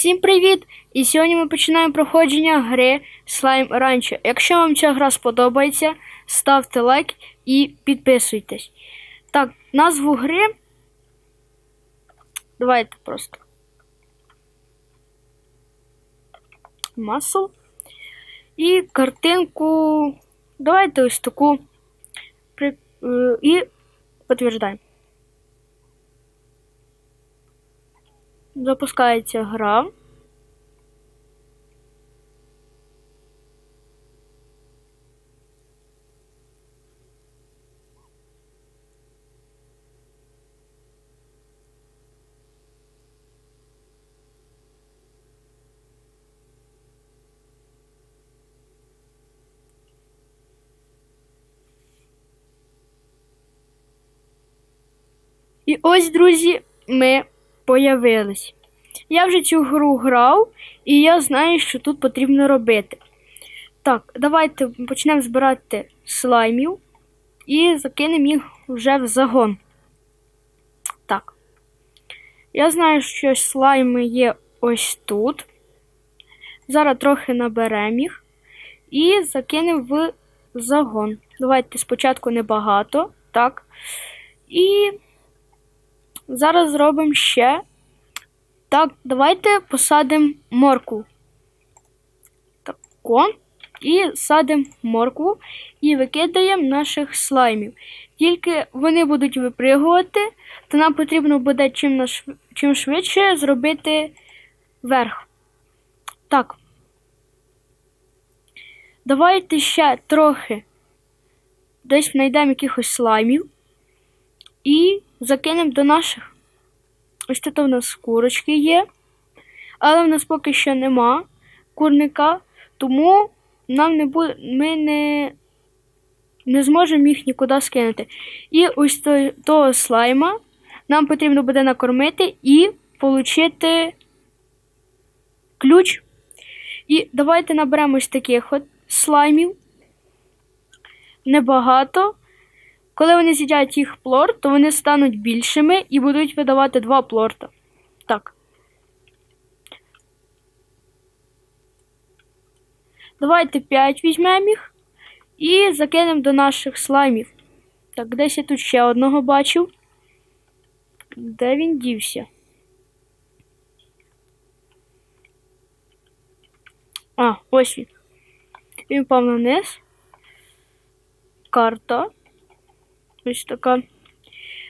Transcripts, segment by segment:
Всім привіт! І сьогодні ми починаємо проходження гри Slime Rancher. Якщо вам ця гра сподобається, ставте лайк і підписуйтесь. Так, назву гри. Давайте просто. Масл. І картинку. Давайте ось таку. Е, І підтверждаємо. Запускається гра. І ось, друзі, ми появились. Я вже цю гру грав, і я знаю, що тут потрібно робити. Так, давайте почнемо збирати слаймів і закинемо їх вже в загон. Так. Я знаю, що слайми є ось тут. Зараз трохи наберемо їх і закинемо в загон. Давайте спочатку небагато. Так. І зараз зробимо ще. Так, давайте посадимо морку. Тако. І садимо моркву і викидаємо наших слаймів. Тільки вони будуть випригувати, то нам потрібно буде чим, чим швидше зробити верх. Так. Давайте ще трохи десь знайдемо якихось слаймів і закинемо до наших. Ось тут у нас курочки є, але в нас поки що нема курника, тому нам не буде, ми не, не зможемо їх нікуди скинути. І ось той, того слайма нам потрібно буде накормити і отримати ключ. І давайте наберемо ось таких от слаймів. Небагато. Коли вони з'їдять їх плор, то вони стануть більшими і будуть видавати два плорта. Так. Давайте 5 візьмемо їх і закинемо до наших слаймів. Так, десь я тут ще одного бачив. Де він дівся? А, ось він. Він впав на низ. Карта. Ось така.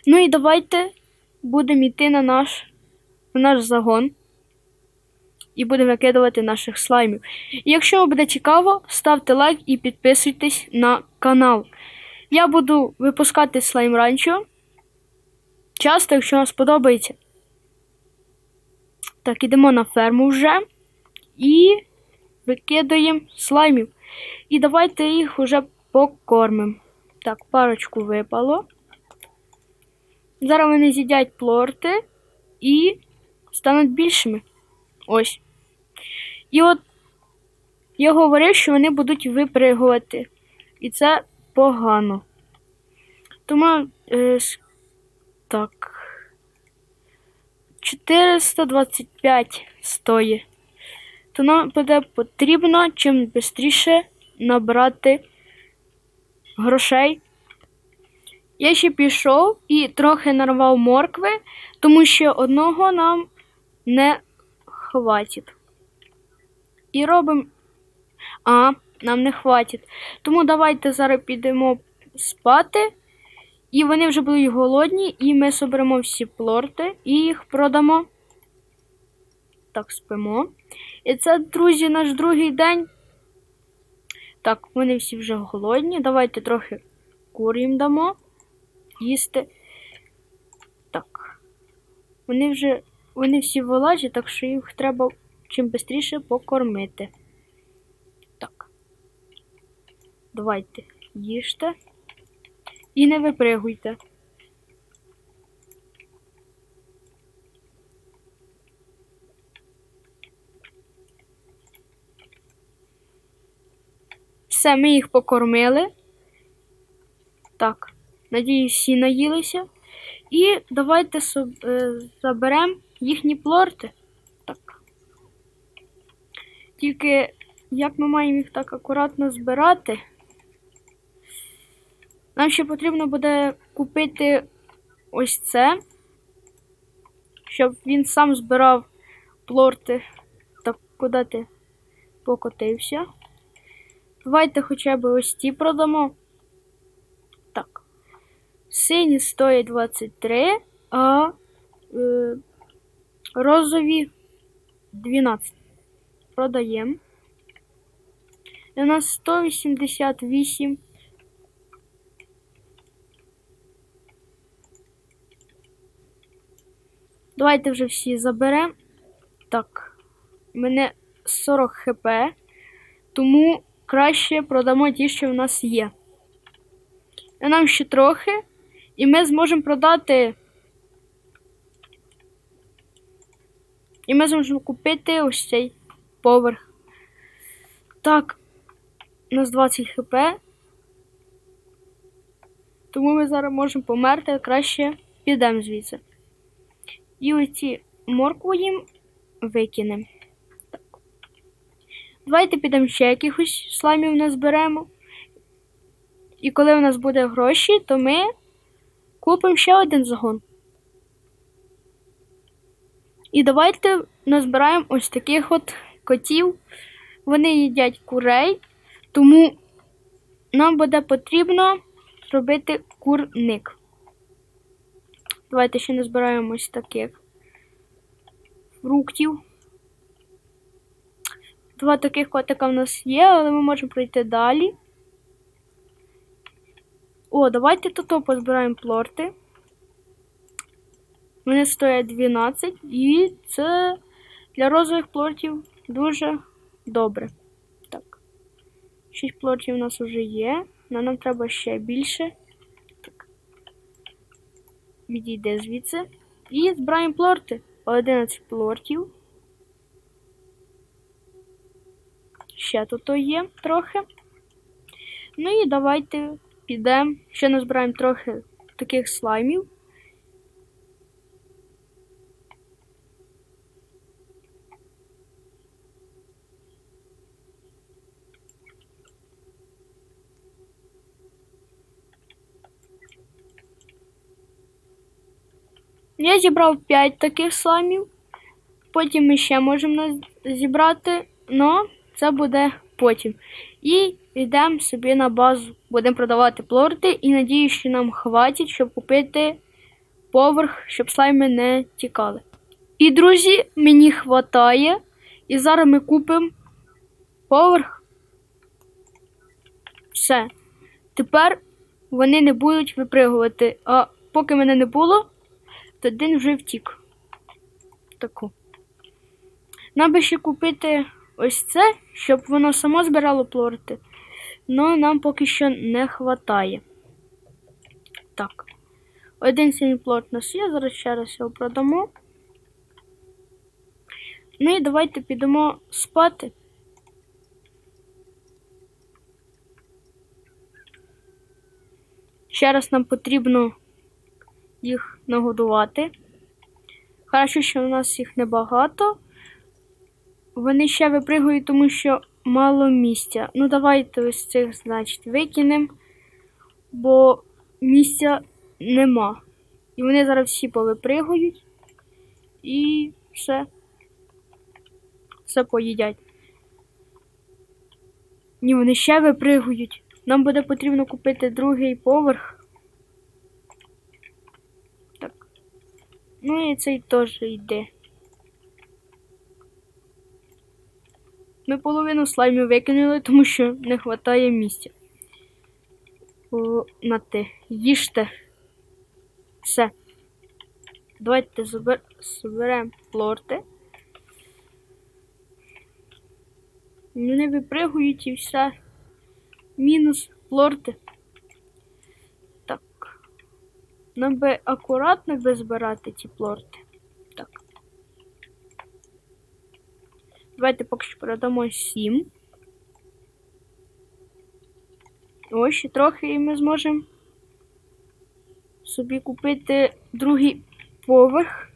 Ну і давайте будемо йти на наш, на наш загон. І будемо викидувати наших слаймів. І якщо вам буде цікаво, ставте лайк і підписуйтесь на канал. Я буду випускати слайм ранчо. Часто, якщо вам сподобається. Так, ідемо на ферму вже. І викидаємо слаймів. І давайте їх вже покормимо. Так, парочку випало. Зараз вони з'їдять плорти і стануть більшими. Ось. І от я говорив, що вони будуть випригувати. І це погано. Тому е, так. 425 стоїть. То нам буде потрібно чим швидше набрати грошей. Я ще пішов і трохи нарвав моркви, тому що одного нам не хватить. І робимо. А, нам не хватить. Тому давайте зараз підемо спати. І вони вже будуть голодні, і ми соберемо всі плорти і їх продамо. Так, спимо. І це, друзі, наш другий день. Так, вони всі вже голодні. Давайте трохи кур їм дамо. Їсти. Так. Вони вже. Вони всі вилазі, так що їх треба чим швидше покормити. Так. Давайте їжте. І не випригуйте. Все, ми їх покормили. Так, надіюсь, всі наїлися. І давайте е, заберемо їхні плорти. Так. Тільки як ми маємо їх так акуратно збирати? Нам ще потрібно буде купити ось це, щоб він сам збирав плорти. Так, куди ти покотився? Давайте хоча б ось ті продамо. Так. Сині стоять 23, а е, розові 12. Продаємо. У нас 188. Давайте вже всі заберемо. Так, мене 40 хп, тому краще продамо ті, що в нас є. А нам ще трохи, і ми зможемо продати. І ми зможемо купити ось цей поверх. Так, у нас 20 хп. Тому ми зараз можемо померти, краще підемо звідси. І оці моркву їм викинемо. Давайте підемо ще якихось слаймів назберемо. І коли у нас буде гроші, то ми купимо ще один загон. І давайте назбираємо ось таких от котів. Вони їдять курей, тому нам буде потрібно зробити курник. Давайте ще назбираємо ось таких фруктів. Два таких котика в нас є, але ми можемо пройти далі. О, давайте тут позбираємо плорти. Вони стоять 12, і це для розових плортів дуже добре. Так. 6 плортів у нас вже є, але нам треба ще більше. Так. Відійде звідси. І збираємо плорти. 11 плортів. Ще тут є трохи. Ну і давайте підемо. Ще назбираємо трохи таких слаймів. Я зібрав 5 таких слаймів. Потім ми ще можемо зібрати, але це буде потім. І йдемо собі на базу. Будемо продавати плорти і надіюсь, що нам хватить, щоб купити поверх, щоб слайми не тікали. І, друзі, мені хватає. І зараз ми купимо поверх. Все. Тепер вони не будуть випригувати. А поки мене не було, то один вже втік. Таку. Нам би ще купити ось це, щоб воно само збирало плорти. Но нам поки що не хватає. Так. Один синій плорт у нас є, зараз ще раз його продамо. Ну і давайте підемо спати. Ще раз нам потрібно їх нагодувати. Хорошо, що у нас їх небагато. Вони ще випригують, тому що мало місця. Ну, давайте ось цих, значить, викинемо, бо місця нема. І вони зараз всі повипригують і все. Все поїдять. Ні, вони ще випригують. Нам буде потрібно купити другий поверх. Так. Ну і цей теж йде. Ми половину слаймів викинули, тому що не вистачає місця. О, на те. Їжте. Все. Давайте забер... зберемо плорти. Вони випригують і все. Мінус плорти. Так. Нам би акуратно би збирати ці плорти. Давайте поки що продамо 7. Ось ще трохи і ми зможемо собі купити другий поверх.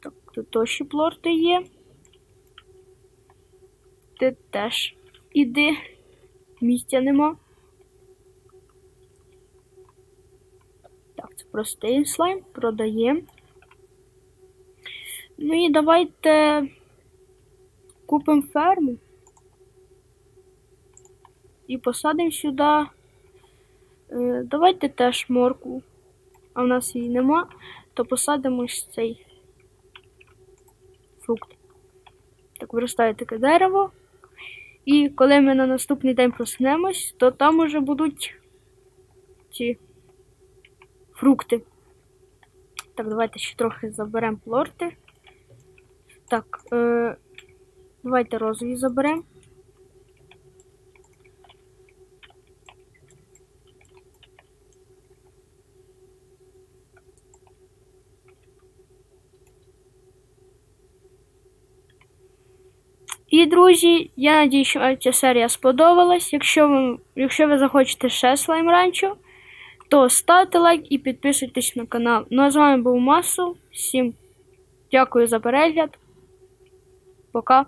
Так, тут теж ще плорти є. ти теж іди. Місця нема. Так, це простий слайм, продаємо. Ну і давайте купимо ферму. І посадимо сюди. Е, давайте теж морку. А в нас її нема, то посадимо цей фрукт. Так, виростає таке дерево. І коли ми на наступний день проснемось, то там уже будуть ці фрукти. Так, давайте ще трохи заберемо плорти. Так, е, давайте розові заберемо. І, друзі, я надію, що вам ця серія сподобалась. Якщо ви, якщо ви захочете ще слайм ранчо, то ставте лайк і підписуйтесь на канал. Ну а з вами був Масл. Всім дякую за перегляд. Пока.